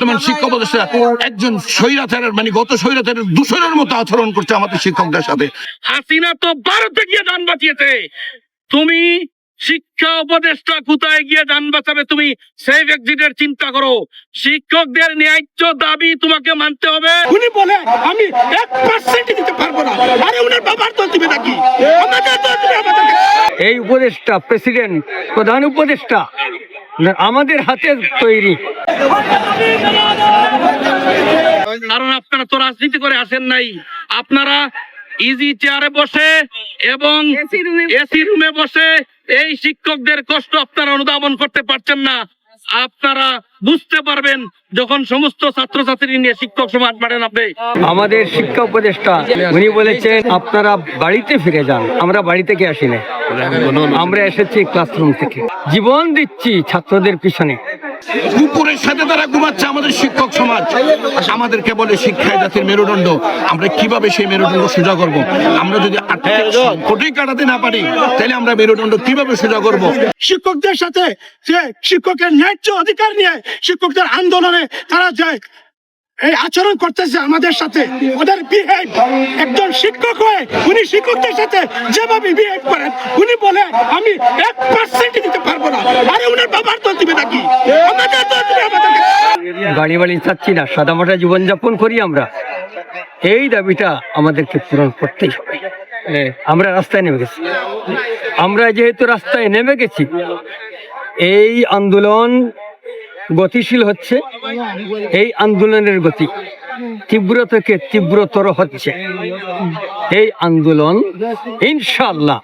বর্তমান শিক্ষা উপদেষ্টা একজন স্বৈরাচারের মানে গত স্বৈরাচারের দূষণের মতো আচরণ করছে আমাদের শিক্ষকদের সাথে। হাসিনা তো ভারতে গিয়ে যান বাঁচিয়েছে। তুমি শিক্ষা উপদেষ্টা কোথায় গিয়ে যান বাঁচাবে তুমি সেফ এক্সিটের চিন্তা করো। শিক্ষকদের ন্যায্য দাবি তোমাকে মানতে হবে। উনি বলে আমি এক পার্সেন্ট দিতে পারব না। আরে উনার বাবার দল দিবে নাকি? আমাদের দল দিবে আমাদেরকে এই উপদেশটা প্রেসিডেন্ট প্রধান উপদেষ্টা আমাদের হাতে তৈরি। কারণ আপনারা তো রাজনীতি করে আসেন নাই। আপনারা ইজি চেয়ারে বসে এবং এসি রুমে বসে। এই শিক্ষকদের কষ্ট আপনারা অনুধাবন করতে পারছেন না। আপনারা বুঝতে পারবেন যখন সমস্ত ছাত্রছাত্রী নিয়ে শিক্ষক সমাজ মাঠে নামবে। আমাদের শিক্ষা উপদেষ্টা উনি বলেছেন আপনারা বাড়িতে ফিরে যান আমরা বাড়ি থেকে আসি না আমরা এসেছি ক্লাসরুম থেকে। জীবন দিচ্ছি ছাত্রদের পিছনে। কুকুরের সাথে তারা ঘুমাচ্ছে আমাদের শিক্ষক সমাজ। আমাদেরকে বলে শিক্ষায় জাতির মেরুদণ্ড। আমরা কীভাবে সেই মেরুদণ্ড সোজা করব? আমরা যদি আর্থিক কাটাতে না পারি তাহলে আমরা মেরুদণ্ড কীভাবে সোজা করব? শিক্ষকদের সাথে যে শিক্ষকের ন্যায্য অধিকার নিয়ে শিক্ষকদের আন্দোলনে তারা যায় এই আচরণ করতেছে আমাদের সাথে। ওদের বিহেভ একজন শিক্ষক হয়ে উনি শিক্ষকদের সাথে যেভাবে বিহেভ করেন, উনি বলে, আমি এক পার্সেন্ট দিতে পারব না। আরে উনার বাবার দল দিবে নাকি? আমাদের দল দিবে আমাদেরকে গাড়ি বাড়ি চাচ্ছি না, সাদামাটা জীবনযাপন করি আমরা। এই দাবিটা আমাদেরকে পূরণ করতেই হবে। আমরা রাস্তায় নেমে গেছি। আমরা যেহেতু রাস্তায় নেমে গেছি, এই আন্দোলন গতিশীল হচ্ছে এই আন্দোলনের গতি তীব্র থেকে তীব্রতর হচ্ছে। এই আন্দোলন ইনশাল্লাহ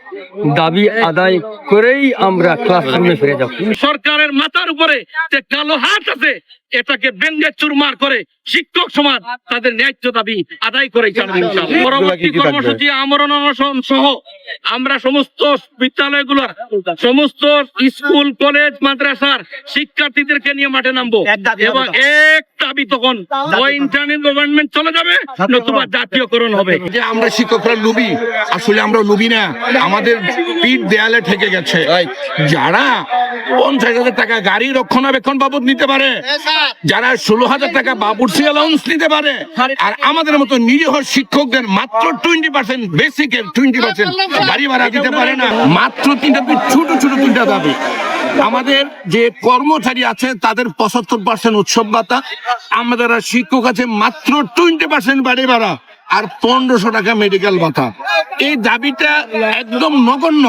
দাবি আদায় করেই আমরা ক্লাসরুমে ফিরে যাব সরকারের মাথার উপরে যে কালো হাত আছে এটাকে ব্যঙ্গে চুরমার করে শিক্ষক সমাজ তাদের ন্যায্য দাবি আদায় করে পরবর্তী কর্মসূচি আমরণ অনশন সহ আমরা সমস্ত বিদ্যালয়গুলোর সমস্ত স্কুল কলেজ মাদ্রাসার শিক্ষার্থীদেরকে নিয়ে মাঠে নামবো। এবং এক দাবি তখন। ইন্টারনেট গভর্নমেন্ট চলে যাবে নতুবা জাতীয়করণ হবে। যে আমরা শিক্ষকরা লুবি আসলে আমরা লুবি না। আমাদের পিঠ দেয়ালে ঠেকে গেছে। যারা পঞ্চাশ হাজার টাকা গাড়ি রক্ষণাবেক্ষণ বাবদ নিতে পারে যারা ষোলো হাজার টাকা বাবুর্সি অ্যালাউন্স নিতে পারে আর আমাদের মতো নিরীহ শিক্ষকদের মাত্র টোয়েন্টি পার্সেন্ট বেসিকের টোয়েন্টি পার্সেন্ট গাড়ি ভাড়া দিতে পারে না। মাত্র তিনটা ছোট ছোট তিনটা দাবি। আমাদের যে কর্মচারী আছে, তাদের পঁচাত্তর পার্সেন্ট উৎসব ভাতা। আমাদের শিক্ষক আছে মাত্র টোয়েন্টি পার্সেন্ট বাড়ি ভাড়া আর পনেরোশো টাকা মেডিকেল ভাতা। এই দাবিটা একদম নগণ্য।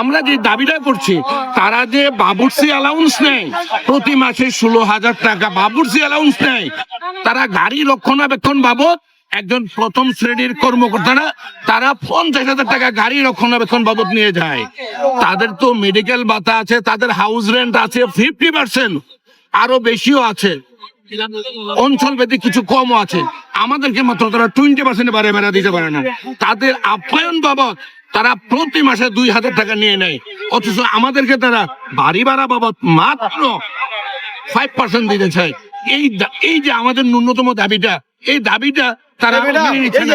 আমরা যে দাবিটা করছি, তারা যে বাবুর্সি অ্যালাউন্স নেয়, প্রতি মাসে ষোলো হাজার টাকা বাবুর্সি অ্যালাউন্স নেয়। তারা গাড়ি রক্ষণাবেক্ষণ বাবদ একজন প্রথম শ্রেণির কর্মকর্তারা, তারা পঞ্চাশ হাজার টাকা গাড়ি রক্ষণাবেক্ষণ বাবদ নিয়ে যায়। তাদের তো মেডিকেল ভাতা আছে, তাদের হাউস রেন্ট আছে ফিফটি পার্সেন্ট আরও বেশিও আছে। অঞ্চল ভেদে কিছু কমও আছে। আমাদেরকে মাত্র তারা টোয়েন্টি পার্সেন্ট বাড়ে বেড়া দিতে পারে না। তাদের আপ্যায়ন বাবদ তারা প্রতি মাসে দুই হাজার টাকা নিয়ে নেয়। অথচ আমাদেরকে তারা বাড়ি ভাড়া বাবদ মাত্র ফাইভ পার্সেন্ট দিতে চায়। এই এই যে আমাদের ন্যূনতম দাবিটা এই দাবিটা তারা মেনে নিচ্ছে না।